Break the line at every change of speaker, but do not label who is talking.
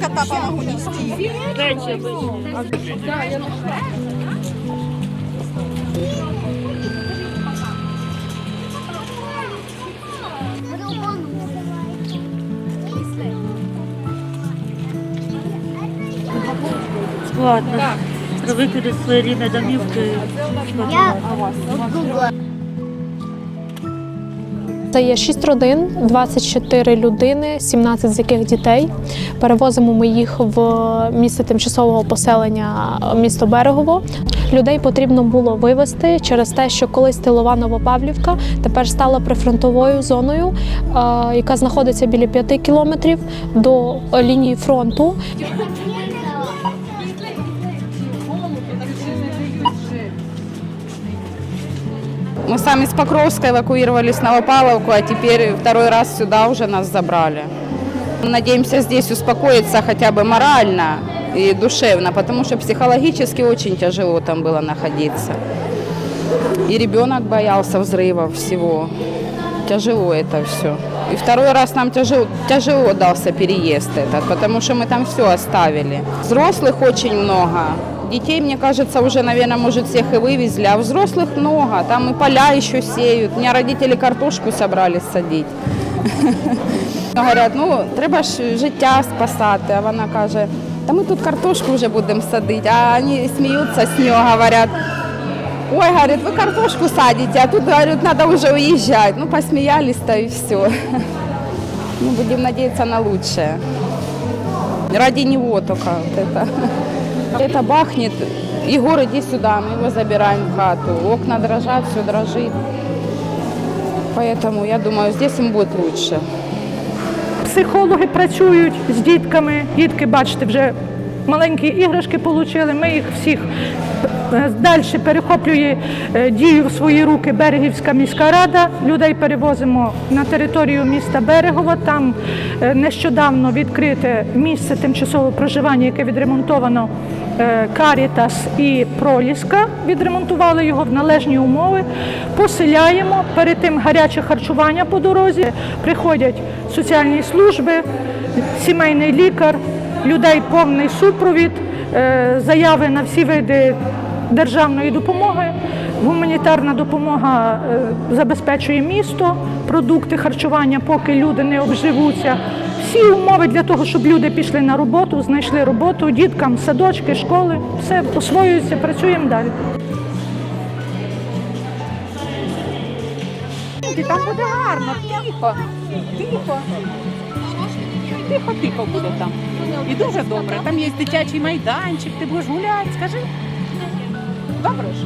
Кота помогу нести. Дайте я Да, я нашла. Складно. Привикли до своєї рідної домівки.
Я.
Це є 6 родин, 24 людини, 17 з яких дітей. Перевозимо ми їх в місце тимчасового поселення місто Берегово. Людей потрібно було вивезти через те, що колись тилова Новопавлівка тепер стала прифронтовою зоною, е, яка знаходиться біля 5 кілометрів до лінії фронту.
Мы сами с Покровска эвакуировались в Новопавловку, а теперь второй раз сюда уже нас забрали. Надеемся здесь успокоиться хотя бы морально и душевно, потому что психологически очень тяжело там было находиться. И ребенок боялся взрывов всего. Тяжело это все. И второй раз нам тяжело, тяжело дался переезд этот, потому что мы там все оставили. Взрослых очень много. Детей, мне кажется, уже, наверное, может, всех и вывезли, а взрослых много. Там и поля еще сеют. У меня родители картошку собрались садить. Говорять, ну треба ж життя спасати. А вона каже, та ми тут картошку вже будемо садити. А вони сміються з нього, говорять, ой, говорит, вы картошку садите, а тут, говорят, надо уже уезжать. Ну, посмеялись-то и все. Ну, будем надеяться на лучшее. Ради него только вот это. Это бахнет. Егор, иди сюда, мы его забираем в хату. Окна дрожат, все дрожит. Поэтому я думаю, здесь им будет лучше.
Психологи працюють з дітками. Дітки, бачите, вже маленькі іграшки отримали. Ми їх всіх далі перехоплює е, дію в свої руки Берегівська міська рада. Людей перевозимо на територію міста Берегово. Там е, нещодавно відкрите місце тимчасового проживання, яке відремонтовано е, Карітас і Проліска. Відремонтували його в належні умови. Поселяємо перед тим гаряче харчування по дорозі. Приходять соціальні служби, сімейний лікар, людей повний супровід, е, заяви на всі види державної допомоги. Гуманітарна допомога е, забезпечує місто, продукти харчування, поки люди не обживуться. Всі умови для того, щоб люди пішли на роботу, знайшли роботу, діткам садочки, школи, все освоюється, працюємо далі.
Там буде гарно, тихо, тихо. Тихо, тихо буде там. І дуже добре. Там є дитячий майданчик, ти будеш гуляти, скажи. Добре ж?